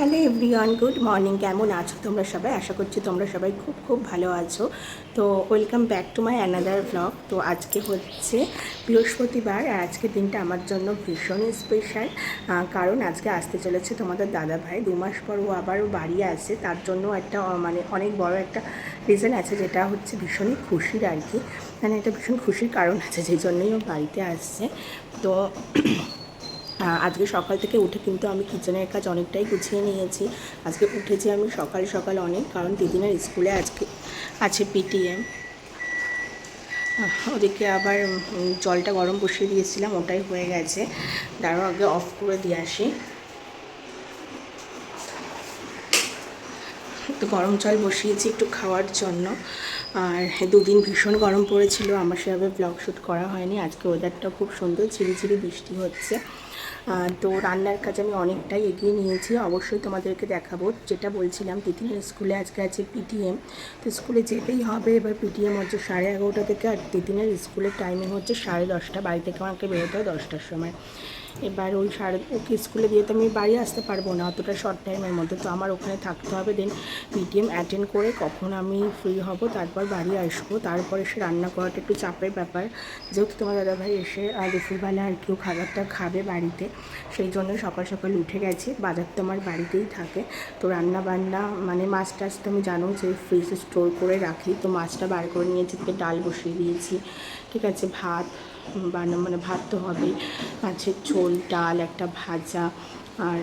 Hello everyone, good morning. কেমন আছো তোমরা সবাই? আশা করছি তোমরা সবাই খুব খুব ভালো আছো। তো welcome back to my another blog. তো আজকে হচ্ছে বৃহস্পতিবার আর আজকের দিনটা আমার জন্য ভীষণই স্পেশাল। কারণ আজকে আসতে চলেছে তোমাদের দাদা ভাই দু মাস পর ও আবারও বাড়ি আসে। তার জন্য একটা মানে অনেক বড় একটা রিজন আছে যেটা হচ্ছে ভীষণই খুশির আর কি। মানে একটা ভীষণ খুশির কারণ আছে যেই জন্যই ও বাড়িতে আসছে। তো আজকে সকাল থেকে উঠে কিন্তু আমি কিচেনের কাজ অনেকটাই গুছিয়ে নিয়েছি। আজকে উঠেছি আমি সকাল সকাল অনেক, কারণ দিদিনের স্কুলে আজকে আছে পিটিএম ওদিকে আবার জলটা গরম বসিয়ে দিয়েছিলাম, ওটাই হয়ে গেছে। তারও আগে অফ করে দিয়ে আসি। একটু গরম জল বসিয়েছি একটু খাওয়ার জন্য। আর দুদিন ভীষণ গরম পড়েছিল, আমার সেভাবে ব্লগ শ্যুট করা হয়নি। আজকে ওয়েদারটা খুব সুন্দর, ঝিরিঝিরি বৃষ্টি হচ্ছে। তো রান্নার কাজ আমি অনেকটাই এগিয়ে নিয়েছি। অবশ্যই তোমাদেরকে দেখাবো। যেটা বলছিলাম তিতিনের স্কুলে আজকে আছে পিটিএম তো স্কুলে যেতেই হবে। এবার পিটিএম হচ্ছে সাড়ে এগারোটা থেকে আর তিতিনের স্কুলের টাইমিং হচ্ছে সাড়ে দশটা। বাড়ি থেকে আমাকে বেরোতে হয় দশটার সময়। এবার ওই সাড়ে ওকে স্কুলে দিয়ে তো আমি বাড়ি আসতে পারব না, অতটা শর্ট টাইমের মধ্যে, তো আমার ওখানে থাকতে হবে দেন পিটিএম অ্যাটেন্ড করে কখন আমি ফ্রি হব, তারপর বাড়ি আসব, তারপরে সে রান্না করাটা একটু চাপের ব্যাপার, যেহেতু তোমার দাদাভাই এসে দুপুরবেলা আর কেউ খাবারটা খাবে বাড়িতে, সেই জন্য সকাল সকাল উঠে গেছে, বাজার তো আমার বাড়িতেই থাকে, তো রান্না বান্না মানে মাছ টাছ তো আমি জানো যে ফ্রিজে স্টোর করে রাখি, তো মাছটা বার করে নিয়েছি থেকে ডাল বসিয়ে দিয়েছি, ঠিক আছে, ভাত বানা মানে ভাত তো হবেই। মাছের ঝোল, ডাল, একটা ভাজা, আর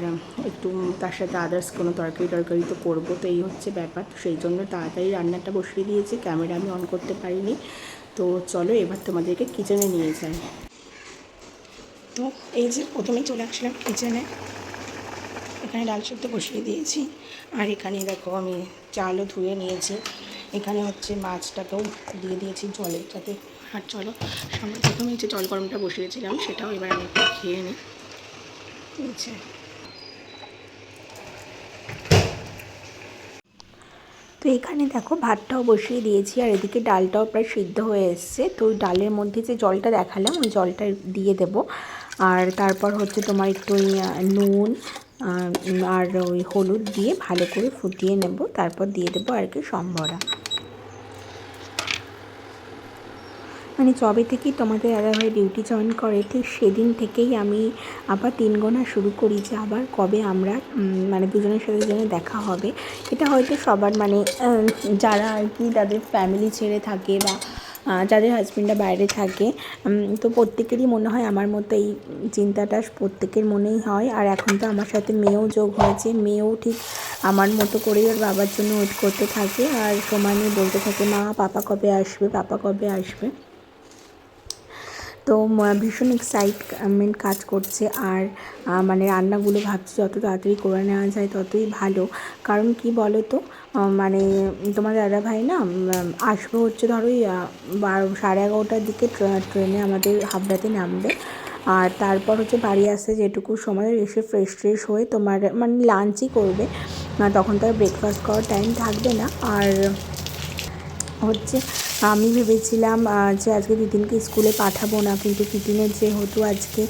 একটু তার সাথে আদার্স কোনো তরকারি টরকারি তো করব, তো এই হচ্ছে ব্যাপার। তো সেই জন্য তাড়াতাড়ি রান্নাটা বসিয়ে দিয়েছি ক্যামেরা আমি অন করতে পারিনি। তো চলো এবার তোমাদেরকে কিচেনে নিয়ে যাই। তো এই যে প্রথমেই চলে আসলাম কিচেনে এখানে ডাল সেদ্ধ বসিয়ে দিয়েছি। আর এখানে দেখো আমি চালও ধুয়ে নিয়েছি। এখানে হচ্ছে মাছটাকেও দিয়ে দিয়েছি জলের সাথে আর চলো, সামনে প্রথমে যে জল গরমটা বসিয়েছিলাম, সেটাও এবার আমি একটু খেয়ে নিই। তো এখানে দেখো ভাতটাও বসিয়ে দিয়েছি, আর এদিকে ডালটাও প্রায় সিদ্ধ হয়ে এসছে। তো ওই ডালের মধ্যে যে জলটা দেখালাম, ওই জলটা দিয়ে দেব। আর তারপর হচ্ছে তোমার একটু নুন আর ওই হলুদ দিয়ে ভালো করে ফুটিয়ে নেব। তারপর দিয়ে দেবো আর কি সম্বরা। মানে যবে থেকেই তোমাদের দাদাভাই ডিউটি জয়েন করে, ঠিক সেদিন থেকেই আমি আবার তিন গোনা শুরু করি যে আবার কবে আমরা মানে দুজনের সাথে দুজনে দেখা হবে। এটা হয়তো সবার মানে যারা আর কি তাদের ফ্যামিলি ছেড়ে থাকে বা যাদের হাজব্যান্ডরা বাইরে থাকে তো প্রত্যেকেরই মনে হয় আমার মতো এই চিন্তাটা প্রত্যেকের মনেই হয়। আর এখন তো আমার সাথে মেয়েও যোগ হয়েছে, মেয়েও ঠিক আমার মতো করেই ওর বাবার জন্য ওয়েট করতে থাকে। আর সমানে বলতে থাকে, মা, পাপা কবে আসবে? পাপা কবে আসবে? তো ভীষণ এক্সাইটমেন্ট কাজ করছে। আর মানে রান্নাগুলো ভাবছি যত তাড়াতাড়ি করে নেওয়া যায় ততই ভালো। কারণ কি বলো তো মানে তোমার দাদা ভাই না আসবে হচ্ছে ধরো বারো, সাড়ে এগারোটার দিকে ট্রেনে আমাদের হাবড়াতে নামবে। আর তারপর হচ্ছে বাড়ি আসতে যেটুকু সময় এসে ফ্রেশ ট্রেশ হয়ে তোমার মানে লাঞ্চই করবে। তখন তো আর ব্রেকফাস্ট করার টাইম থাকবে না। আর হচ্ছে আমি ভেবেছিলাম যে আজকে তিতিনকে স্কুলে পাঠাবো না কিন্তু তিতিনের যেহেতু আজকে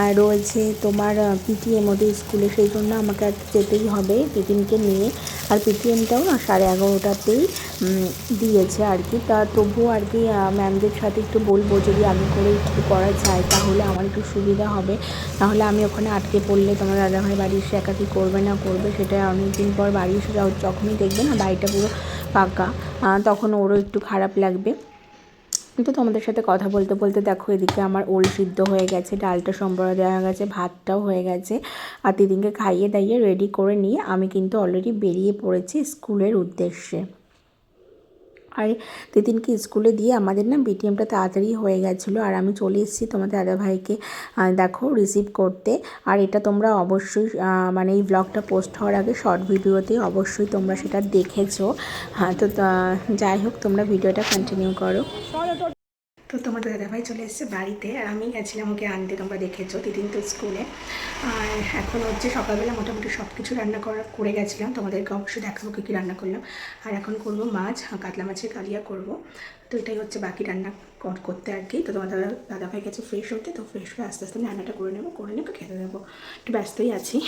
আহ, রয়েছে তোমার পিটিএম ওদের স্কুলে সেই জন্য আমাকে আর যেতেই হবে তিতিনকে নিয়ে। আর পিটিএমটাও না সাড়ে এগারোটাতেই দিয়েছে আর কি। তা তবুও আর কি ম্যামদের সাথে একটু বলব যদি আমি করে একটু করা যায় তাহলে আমার একটু সুবিধা হবে। তাহলে আমি ওখানে আটকে পড়লে তোমার দাদাভাই বাড়ি এসে একা কী করবে না করবে সেটা অনেকদিন পর বাড়ি এসে যখনই দেখবে না বাড়িটা পুরো পাকা তখন ওরও একটু খারাপ লাগবে। তো তোমাদের সাথে কথা বলতে বলতে দেখো এদিকে আমার ওল সিদ্ধ হয়ে গেছে, ডালটা সম্বরা দেওয়া হয়ে গেছে, ভাতটাও হয়ে গেছে। আর দিদিকে খাইয়ে দাইয়ে রেডি করে নিয়ে আমি কিন্তু অলরেডি বেরিয়ে পড়েছি স্কুলের উদ্দেশ্যে। আর তিতিনকে স্কুলে দিয়ে আমাদের না বিটিএমটা তাড়াতাড়ি হয়ে গেছিল। আর আমি চলে এসেছি তোমাদের দাদাভাইকে ভাইকে দেখো রিসিভ করতে। আর এটা তোমরা অবশ্যই মানে এই ব্লগটা পোস্ট হওয়ার আগে শর্ট ভিডিওতে অবশ্যই তোমরা সেটা দেখেছ। হ্যাঁ তা- যাই হোক, তোমরা ভিডিওটা কন্টিনিউ করো। তো তোমাদের দাদাভাই চলে এসেছে বাড়িতে। আর আমি গেছিলাম ওকে আনতে, তোমরা দেখেছ, দিদিন তো স্কুলে। আর এখন হচ্ছে সকালবেলা মোটামুটি সব কিছু রান্না করা, করে গেছিলাম। তোমাদেরকে অবশ্যই দেখাবো কী কী রান্না করলাম। আর এখন করব মাছ, কাতলা মাছের কালিয়া করব। তো এটাই হচ্ছে বাকি রান্না। কর- করতে আর কি তো তোমার দাদা দাদা ভাই গেছে ফ্রেশ হতে তো ফ্রেশ হয়ে আস্তে আস্তে আমি রান্নাটা করে নেব করে নেব খেতে দেবো। একটু ব্যস্তই আছি।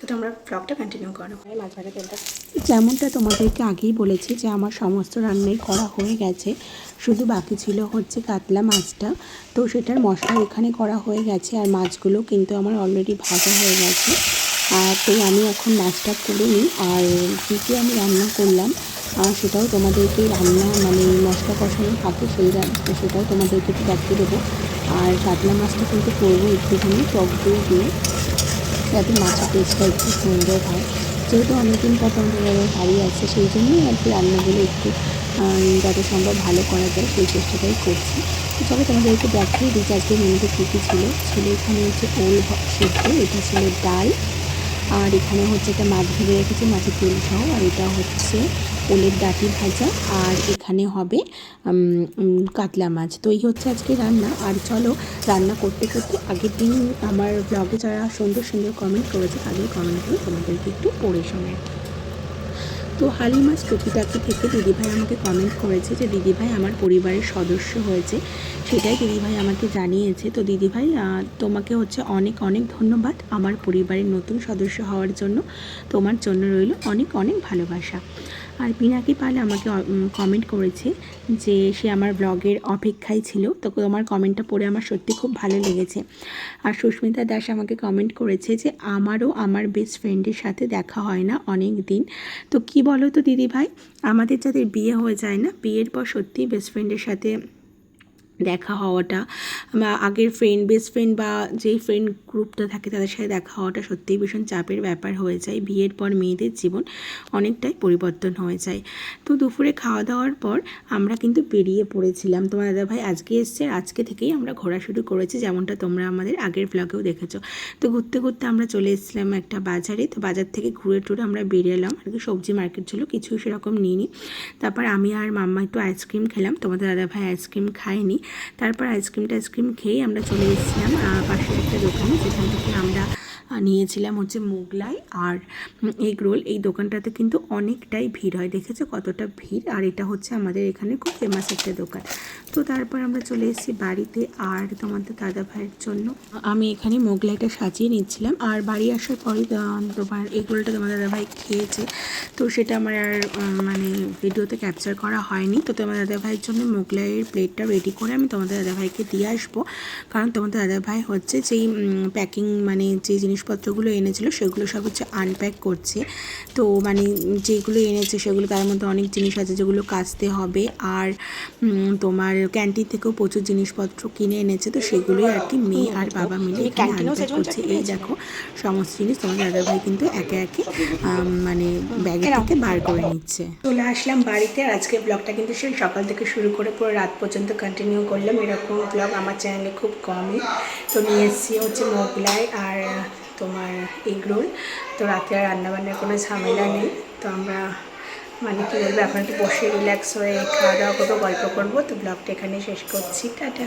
তো তোমরা ব্লগটা কন্টিনিউ করো। মাছ ভাজা তেলটা। যেমনটা তোমাদেরকে আগেই বলেছি যে আমার সমস্ত রান্নাই করা হয়ে গেছে। শুধু বাকি ছিল হচ্ছে কাতলা মাছটা। তো সেটার মশলা এখানে করা হয়ে গেছে আর মাছগুলো কিন্তু আমার অলরেডি ভাজা হয়ে গেছে। আর তো আমি এখন মাছটা করে নিই। আর কী কী আমি রান্না করলাম সেটাও তোমাদেরকে রান্না মানে মশলা কষানো থাকে সেই সেটাও তোমাদেরকে একটু দেখিয়ে দেবো। আর কাতলা মাছটা কিন্তু করব একটুখানি, টক দই দিয়ে, যাতে মাছের টেস্টটা একটু সুন্দর হয়। যেহেতু অনেকদিন পর আমাদের বাড়ি আছে, সেই জন্যই আর কি রান্নাগুলো একটু যত সম্ভব ভালো করা যায়, সেই চেষ্টাটাই করছি। তো চলো তোমাদেরকে দেখিয়ে দিই আজকে মেনুতে কী কী ছিল। ছিল এখানে হচ্ছে ওল সিদ্ধ, এটা ছিল ডাল আর এখানে হচ্ছে একটা মাছ ভেজে রেখেছি, মাছের তেল সহ, আর এটা হচ্ছে ওলের ডাটি ভাজা, আর এখানে হবে কাতলা মাছ। তো এই হচ্ছে আজকে রান্না। আর চলো রান্না করতে করতে আগের দিন আমার ব্লগে যারা সুন্দর সুন্দর কমেন্ট করেছে, তাদের কমেন্টগুলো তোমাদেরকে একটু পড়ে শোনাই। তো হালি মাছ টুকিটাকি থেকে দিদিভাই আমাকে কমেন্ট করেছে যে দিদিভাই আমার পরিবারের সদস্য হয়েছে। সেটাই দিদিভাই আমাকে জানিয়েছে। তো দিদিভাই তোমাকে হচ্ছে অনেক অনেক ধন্যবাদ আমার পরিবারের নতুন সদস্য হওয়ার জন্য। তোমার জন্য রইল অনেক অনেক ভালোবাসা। আর পিনাকি পাল আমাকে কমেন্ট করেছে যে সে আমার ব্লগের অপেক্ষায় ছিল। তো তোমার কমেন্টটা পড়ে আমার সত্যি খুব ভালো লেগেছে। আর সুস্মিতা দাস আমাকে কমেন্ট করেছে যে আমারও আমার বেস্ট ফ্রেন্ডের সাথে দেখা হয় না অনেক দিন তো কি বলো তো দিদি ভাই আমাদের যাদের বিয়ে হয়ে যায় না, বিয়ের পর সত্যিই বেস্ট ফ্রেন্ডের সাথে দেখা হওয়াটা, বা আগের ফ্রেন্ড বেস্ট ফ্রেন্ড বা যেই ফ্রেন্ড গ্রুপটা থাকে তাদের সাথে দেখা হওয়াটা সত্যিই ভীষণ চাপের ব্যাপার হয়ে যায়। বিয়ের পর মেয়েদের জীবন অনেকটাই পরিবর্তন হয়ে যায়। তো দুপুরে খাওয়া দাওয়ার পর আমরা কিন্তু বেরিয়ে পড়েছিলাম। তোমার দাদাভাই আজকে এসছে আজকে থেকেই আমরা ঘোরা শুরু করেছি, যেমনটা তোমরা আমাদের আগের ব্লগেও দেখেছ। তো ঘুরতে ঘুরতে আমরা চলে এসেছিলাম একটা বাজারে। তো বাজার থেকে ঘুরে টুরে আমরা বেরিয়ে এলাম আর কি সবজি মার্কেট ছিল কিছু সেরকম নিইনি। তারপর আমি আর মাম্মা একটু আইসক্রিম খেলাম। তোমাদের দাদাভাই আইসক্রিম খায়নি। তারপর আইসক্রিম টাইসক্রিম খেয়ে আমরা চলে এসেছিলাম পাশের একটা দোকানে, যেখান থেকে আমরা নিয়েছিলাম হচ্ছে মোগলাই আর এগ রোল। এই দোকানটাতে কিন্তু অনেকটাই ভিড় হয়, দেখেছ কতটা ভিড়? আর এটা হচ্ছে আমাদের এখানে খুব ফেমাস একটা দোকান। তো তারপর আমরা চলে এসেছি বাড়িতে আর তোমাদের দাদা ভাইয়ের জন্য। আমি এখানে মোগলাইটা সাজিয়ে নিচ্ছিলাম। আর বাড়ি আসার পরে তোমার এগ রোলটা তোমার দাদা ভাই খেয়েছে। তো সেটা আমার আর মানে ভিডিওতে ক্যাপচার করা হয়নি। তো তোমার দাদা ভাইয়ের জন্য মোগলাইয়ের প্লেটটা রেডি করে আমি তোমাদের দাদা ভাইকে দিয়ে আসব। কারণ তোমাদের দাদা ভাই হচ্ছে যেই প্যাকিং মানে যে জিনিসপত্রগুলো এনেছিল, সেগুলো সব হচ্ছে আনপ্যাক করছে। তো মানে যেগুলো এনেছে, সেগুলো তার মধ্যে অনেক জিনিস আছে যেগুলো কাচতে হবে। আর তোমার ক্যান্টিন থেকেও প্রচুর জিনিসপত্র কিনে এনেছে তো সেগুলোই আর কি মেয়ে আর বাবা মিলে এখানে আনপ্যাক করছে। এই দেখো সমস্ত জিনিস তোমার দাদা ভাই কিন্তু একে একে মানে ব্যাগে থেকে বার করে নিচ্ছে। চলে আসলাম বাড়িতে আর আজকে ব্লগটা কিন্তু সেই সকাল থেকে শুরু করে পুরো রাত পর্যন্ত কন্টিনিউ করলাম। এরকম ব্লগ আমার চ্যানেলে খুব কমই। তো নিয়ে এসেছি হচ্ছে মোগলাই আর তোমার এগ রোল তো রাতে আর রান্নাবান্নার কোনো ঝামেলা নেই। তো আমরা মানে কী বলব, এখন একটু বসে রিল্যাক্স হয়ে খাওয়া দাওয়া করব, গল্প করব। তো ব্লগটা এখানে শেষ করছি। টাটা।